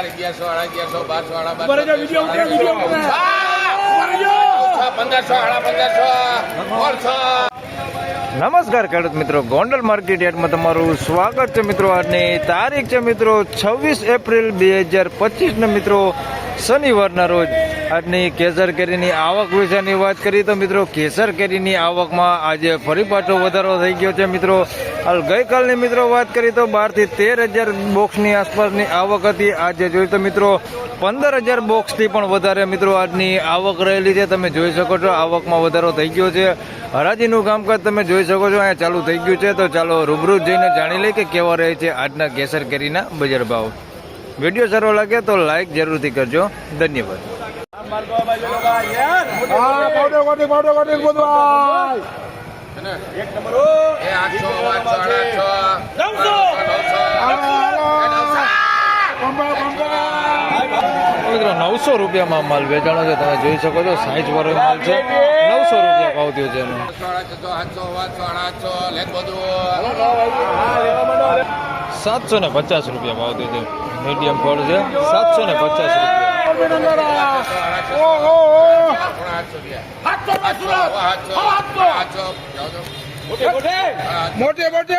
હજાર અગિયારસો સાડા અગિયારસો બારસો સાડા. બારસો પંદરસો પંદરસો નમસ્કાર ખેડૂત મિત્રો ગોંડલ માર્કેટ યાર્ડમાં તમારું સ્વાગત છે મિત્રો. આજની તારીખ છે મિત્રો છવ્વીસ એપ્રિલ બે હજાર પચીસને મિત્રો શનિવારના રોજ આજની કેસર કેરીની આવક વિશેની વાત કરીએ તો મિત્રો, કેસર કેરીની આવકમાં આજે ફરી પાછો વધારો થઈ ગયો છે મિત્રો. હાલ ગઈકાલની મિત્રો વાત કરીએ તો બારથી તેર હજાર બોક્સની આસપાસની આવક હતી. આજે જોઈએ તો મિત્રો, પંદર હજાર બોક્સથી પણ વધારે મિત્રો આજની આવક રહેલી છે. તમે જોઈ શકો છો, આવકમાં વધારો થઈ ગયો છે. હરાજીનું કામકાજ તમે જોઈ શકો છો, અહીંયા ચાલુ થઈ ગયું છે. તો ચાલો રૂબરૂ જઈને જાણી લઈએ કે કેવા રહે છે આજના કેસર કેરીના બજાર ભાવ. વીડિયો સારો લાગે તો લાઈક જરૂરથી કરજો. ધન્યવાદ. નવસો. રૂપિયામાં માલ વેચાણો છે. તમે જોઈ શકો છો સાઈઠ વાળો માલ છે. નવસો રૂપિયા ભાવ થયો છે એનો. સાતસો ને પચાસ રૂપિયા ભાવ થયો છે. મીડિયમ ફળ છે. સાતસો ને પચાસ રૂપિયા. આ. ઓહો, ઓહો. મોટે મોટે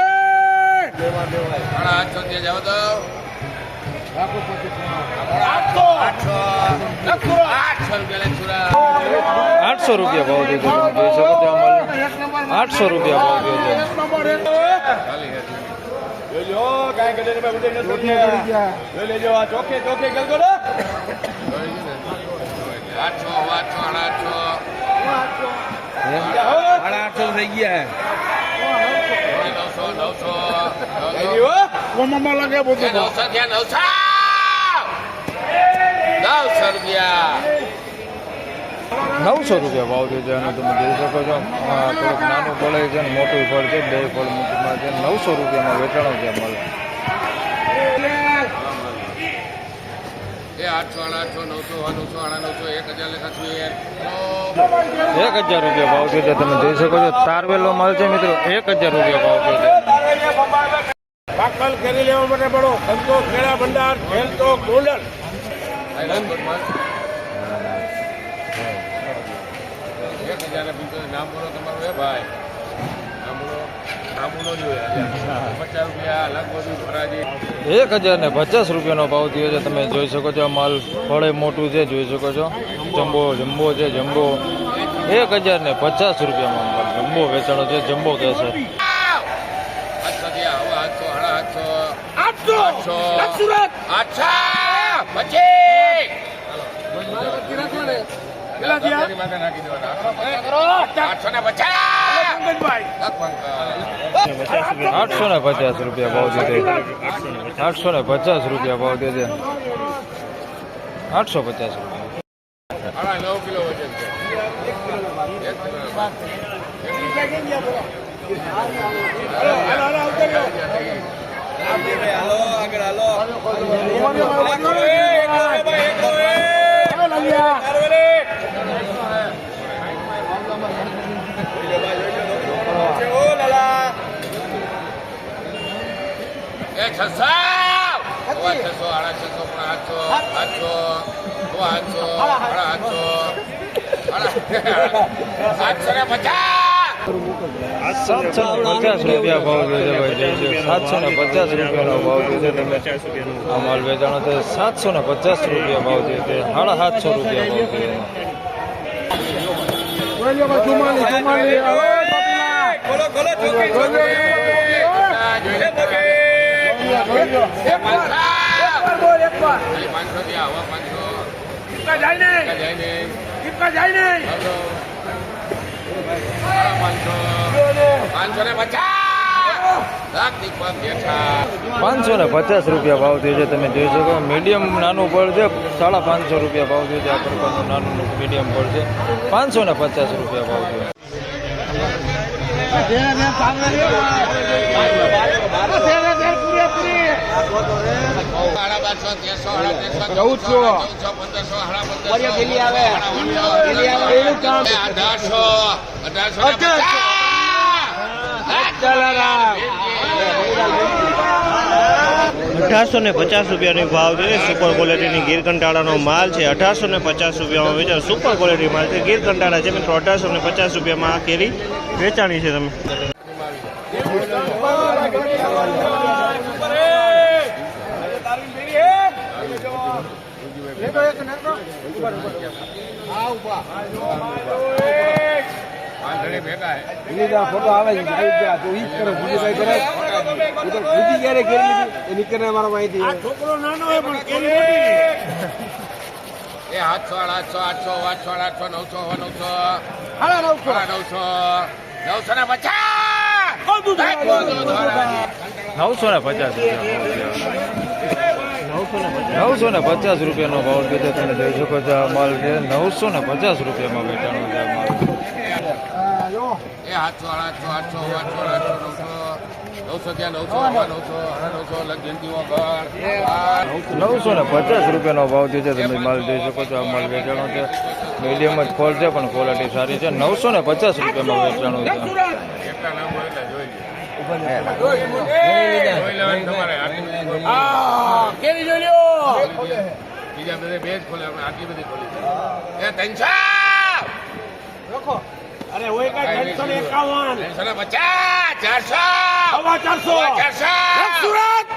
આઠસો રૂપિયા ભાવ દીધો જોઈ શકો ત્યાં આઠસો રૂપિયા ભાવ દીધો જોઈ લો, કાંઈ. જોઈ લેજો, ચોખ્ખે ચોખ્ખે. સાડા આઠસો થઈ ગયા કઈ હો? કોમામાં લાગે બધું? નવસો થયા નવસો નવસો રૂપિયા નવસો રૂપિયા ભાવ થયો છે અને તમે જોઈ શકો છો. થોડુંક નાનું ફળ છે ને મોટું ફળ છે બે ફળ મૂકીમાં છે. નવસો રૂપિયામાં વેચાણો છે માલ એ આઠસો આઠ આઠસો નવસો નવસો આડા નવસો એક હજાર લેખા છું એક હજાર રૂપિયા ભાવ થયો છે તમે જોઈ શકો છો તારવેલો માલ છે મિત્રો એક હજાર રૂપિયા ભાવ થયો છે. દાખલ કરી લેવા માટે પડો. સંતો ખેડા ભંડાર ખેલતો ગોંડલ. એક હજાર ને નામ બોલો તમારું એ ભાઈ. એક હજાર ને પચાસ રૂપિયાનો ભાવ થયો છે તમે જોઈ શકો છો માલ ફળે મોટું છે જોઈ શકો છો જમ્બો જમ્બો છે જમ્બો એક હજાર ને પચાસ રૂપિયામાં જમ્બો વેચાણો છે જમ્બો કહે છે આઠસો ને પચાસ આઠસો ને પચાસ રૂપિયા ભાવ થયો આઠસો ને પચાસ રૂપિયા ભાવ થયો આઠસો પચાસ રૂપિયા. ને પચાસ સાતસો પચાસ રૂપિયા ભાવ થયો છે છે. સાતસો ને પચાસ રૂપિયાનો ભાવ છે તમે. આ માલ વેચાણો છે. સાતસો ને પચાસ રૂપિયા ભાવ છે. સાડા સાતસો રૂપિયા ભાવ થયો જોઈ પાંચસો બોલ, એક વાર. ખાલી પાંચસો થી આવા પાંચસો. ટીપકા જાય નહીં. જાય ને ટીપકા જાય નહીં. પાંચસો. પાંચસો ને પચાસ. લાખ દીપક બેઠા. પાંચસો ને પચાસ રૂપિયા ભાવ થયો છે તમે જોઈ શકો. મીડિયમ નાનું ફળ છે સાડા પાંચસો રૂપિયા ભાવ થયો છે આ પ્રકારનું નાનું મીડિયમ ફળ છે. પાંચસો ને પચાસ રૂપિયા ભાવ થયો. ચૌદસો. અઢારસો ને પચાસ. રૂપિયાની ભાવ છે સુપર ક્વોલિટીની ગીર કંટાળાનો માલ છે. અઢારસો ને પચાસ રૂપિયામાં વેચાણ સુપર ક્વોલિટી માલ છે. ગીર કંટાળા છે. મિત્રો અઢારસો ને પચાસ રૂપિયામાં આ કેરી વેચાણી છે તમે પાંદડે ભેગા હે. બીજા ફોટો આવે છે આવી ગયા તો ઈ જ કરો કરે. એ તો બીજી ક્યારે કેરી લીધી? એની કરીને મારા માહિતી. એ આઠસો આઠસો આઠસો આઠસો આઠસો નવસો નવસો. હાલા નવસો. નવસો. નવસો ને પચાસ! નવસો ને પચાસ. નવસો ને પચાસ રૂપિયાનો ભાવ કીધો તમે જોઈ શકો છો આ માલ છે. નવસો ને પચાસ રૂપિયામાં વેચાણો છે આ માલ. એ આઠસો આઠસો આઠસો આઠસો આઠસો નવસો. નવસો ત્યાં નવસો નવસો નવસો નવસો ને પચાસ રૂપિયાનો ભાવ જે છે તમે માલ જોઈ શકો છો આ માલ વેચાણો છે. મીડિયમ જ ફોલ છે પણ ક્વોલિટી સારી છે. નવસો ને પચાસ રૂપિયામાં વેચાણો છે કેટલા નામ હોય એટલે જોઈ લે જોઈ લેવાની તમારે આટલી બધી ખોલી. કેરી જોઈ લ્યો બીજા બધે બે જ ખોલે આપણે આટલી બધી ખોલી એ ત્રણસો અરે ઓય કઈ ત્રણસો ને એકાવન. ત્રણસો ને પચાસ ચારસો! હવા ચારસો. ચારસો! સુરત.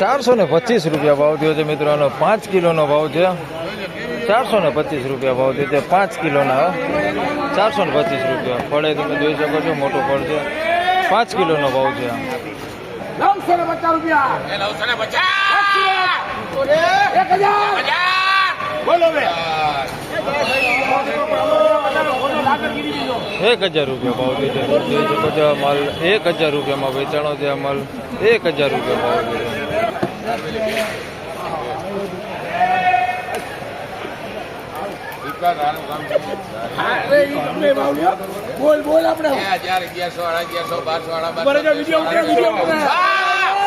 ચારસો ને પચીસ રૂપિયા ભાવ થયો છે મિત્રો આનો પાંચ કિલોનો ભાવ છે. ચારસો ને પચીસ રૂપિયા ભાવ થયો છે. પાંચ કિલોના ચારસો ને પચીસ રૂપિયા. ફળે તમે જોઈ શકો છો મોટો ફળ છે. પાંચ કિલોનો ભાવ છે. નવસો ને પચાસ રૂપિયા. નવસો ને પચાસ! એક હજાર! બોલો બે. એક હજાર રૂપિયા ભાવ દીધો આ માલ એક હજાર રૂપિયામાં વેચાણો છે માલ એક હજાર રૂપિયા ભાવ થયો બોલ બોલ આપણે. હજાર અગિયારસો સાડા અગિયારસો બારસો સાડા ઉપર વીડિયો ઉતરે વીડિયો ઉતરે.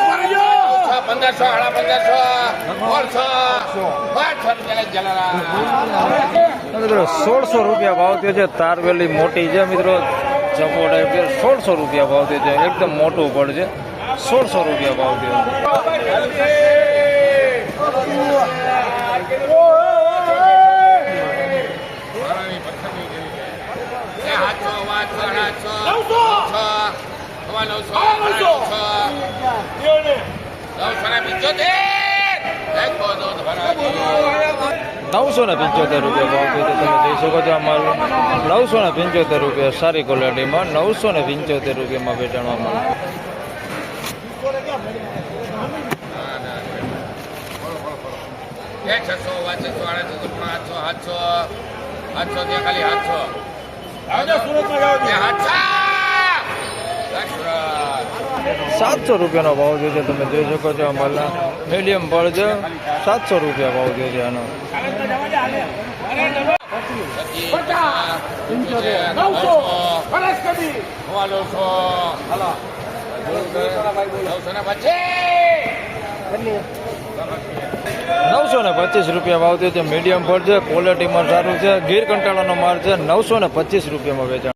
ઉપર જો. બારસો પંદરસો સાડા પંદરસો સોળસો રૂપિયા મિત્રો સોળસો રૂપિયા ભાવ થયો છે. તારવેલી મોટી છે મિત્રો. ચપો સોળસો રૂપિયા ભાવ થયો છે. એકદમ મોટું ફળ છે. સોળસો રૂપિયા ભાવ થયો પથ્થરની જેવી છે. એ આઠસો, આઠસો, આઠસો, નવસો, સવા નવસો, સાડા નવસો, નવસો ને પંચોતેર. એક સો દો ભરાજી. નવસો ને પંચોતેર રૂપિયા ભાવ થયો તમે જોઈ શકો છો અમારું નવસો ને પંચોતેર રૂપિયા સારી ક્વોલિટીમાં નવસો ને પંચોતેર રૂપિયામાં વેચાણવા માલ ના, ના, બોલો, બોલો, બોલો. એ છસો, આઠસો, આઠસો, આઠસો, આઠસો ત્યાં ખાલી આઠસો. આઠસો. સાતસો રૂપિયાનો ભાવ થયો છે તમે જોઈ શકો છો અમારા મીડિયમ ફળ છે. સાતસો રૂપિયા ભાવ થયો છે આનો. નવસો ને પચીસ રૂપિયા ભાવ થયો છે. મીડિયમ ફળ છે. ક્વોલિટીમાં સારું છે. ગીર કંટાળાનો માલ છે. નવસો ને પચીસ રૂપિયામાં વેચાણ.